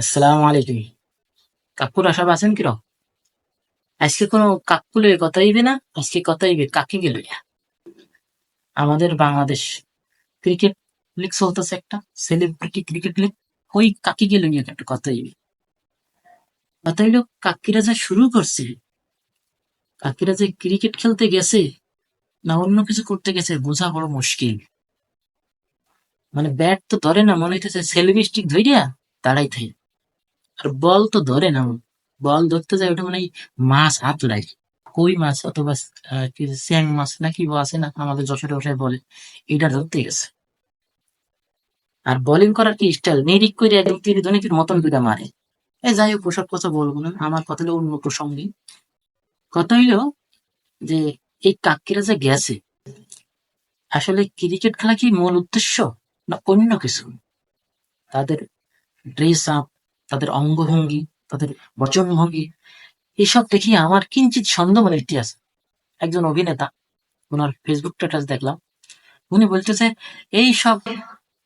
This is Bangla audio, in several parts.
আসসালামু আলাইকুম। কাকুরা সব আছেন কিরম আজকে কোনো কাকুলে কথা হইবে না? আজকে কথা কাকে গেল আমাদের বাংলাদেশ ক্রিকেট লিগ চলতেছে একটা সেলিব্রিটি ক্রিকেট লিগ। ওই কাকি গেল একটা কথা হইবে? কথা হইল, কাকিরা যা শুরু করছে, কাকিরা যে ক্রিকেট খেলতে গেছে, না অন্য কিছু করতে গেছে, বোঝা বড় মুশকিল। মানে ব্যাট তো ধরে না, মনে হইতেছে সেলফি স্টিক ধরিয়া দাঁড়াই থাকে আর বল তো ধরে না বল ধরতে যায় ওটা মানে মাছ হাত লাগে কই মাছ? অথবা কি স্যাং মাছ নাকি আছে না? আমাদের যশোরে ওঠায় বলে। এটা ধরতে গেছে। আর বোলিং করার কি স্টাইল নিরিক করে একদম তিরি ধনিকের মতন করে মারে। এই যাই হোক, ওসব কথা বলব না। আমার কথা হলো অন্য প্রসঙ্গে। কথা হইল যে, এই কাকিরা যে গেছে, আসলে ক্রিকেট খেলা কি মূল উদ্দেশ্য না অন্য কিছু? তাদের ড্রেস আপ তাদের অঙ্গভঙ্গি, তাদের বচনভঙ্গি, এসব দেখি আমার কিঞ্চিত সন্দেহ মনে আছে। একজন অভিনেতা ওনার ফেসবুক স্ট্যাটাস দেখলাম। উনি বলতেছে, এই সব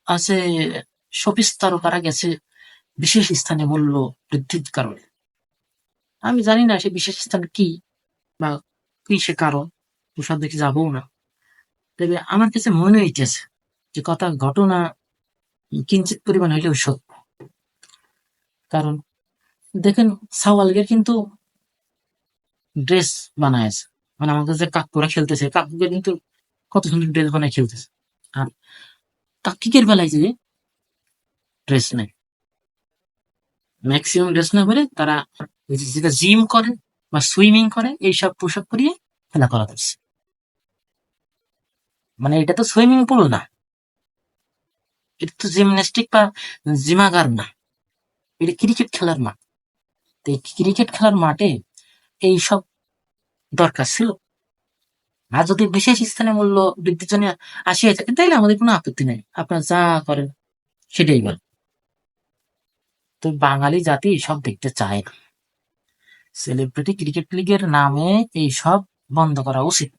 আছে, শপিস তারকারা গেছে বিশেষ স্থানে মূল্য বৃদ্ধির কারণে। আমি জানি না সে বিশেষ স্থান কি বা কি সে কারণ ওসব দেখে যাব না। তবে আমার কাছে মনে হইতেছে যে কথা, ঘটনা কিঞ্চিত পরিমাণ হইলেও সত্য। কারণ দেখেন সাওয়ালগের কিন্তু ড্রেস বানায়ছে মানে আমাদের যে কাকুরা খেলতেছে, কাকুকে কিন্তু কত সুন্দর ড্রেস বানায় খেলতেছে। আর কাকিকের বেলায় যে? ড্রেস নেই ম্যাক্সিমাম ড্রেস না করে তারা যেটা জিম করে বা সুইমিং করে, এইসব পোশাক পরিয়ে খেলা করা যাচ্ছে মানে এটা তো সুইমিং পুল না। এটা তো জিমন্যাস্টিক বা জিমাগার না। এটা ক্রিকেট খেলার মাঠ, তো এই ক্রিকেট খেলার মাঠে এই সব দরকার ছিল। আর যদি বিশেষ স্থানে মূল্য বৃদ্ধির জন্য আসিয়া থাকে, তাইলে আমাদের কোনো আপত্তি নেই। আপনারা যা করেন, সেটাই বল তো বাঙালি জাতি সব দেখতে চায় না। সেলিব্রিটি ক্রিকেট লিগের নামে এই সব বন্ধ করা উচিত।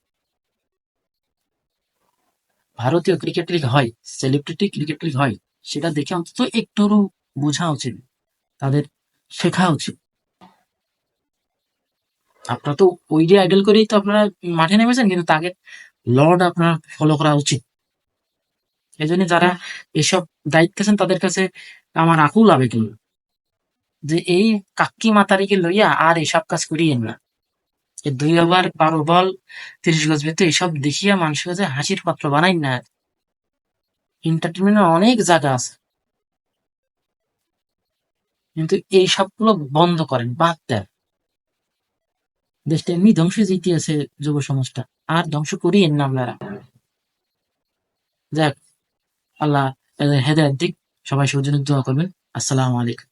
ভারতীয় ক্রিকেট লিগ হয় সেলিব্রিটি ক্রিকেট লিগ হয়, সেটা দেখে অন্তত একটু বোঝা উচিত। তাদের শেখা উচিত। আপনারা তো ওই যে আইডল করেই তো আপনারা মাঠে নেমেছেন, কিন্তু তাকে লর্ড আপনার ফলো করা উচিত। এই জন্য যারা এসব দায়িত্ব আছেন, তাদের কাছে আমার আকুল আবেদন যে এই কাকি মাতারিকে লইয়া আর এসব কাজ করিয়েন না। দুই ওভার বারো বল, তিরিশ গজ ভিতরে এসব দেখিয়া মানুষের কাছে হাসির পাত্র বানাই না। এন্টারটেনমেন্টের অনেক জায়গা আছে। কিন্তু এই সবগুলো বন্ধ করেন, বাদ দেন। দেশটা এমনি ধ্বংস জিতিয়েছে যুব সমাজটা। আর ধ্বংস করিয়েন না আপনারা। যাক, আল্লাহ হেদায়ত দিক। সবাই সৌজন্য দোয়া করবেন। আসসালামু আলাইকুম।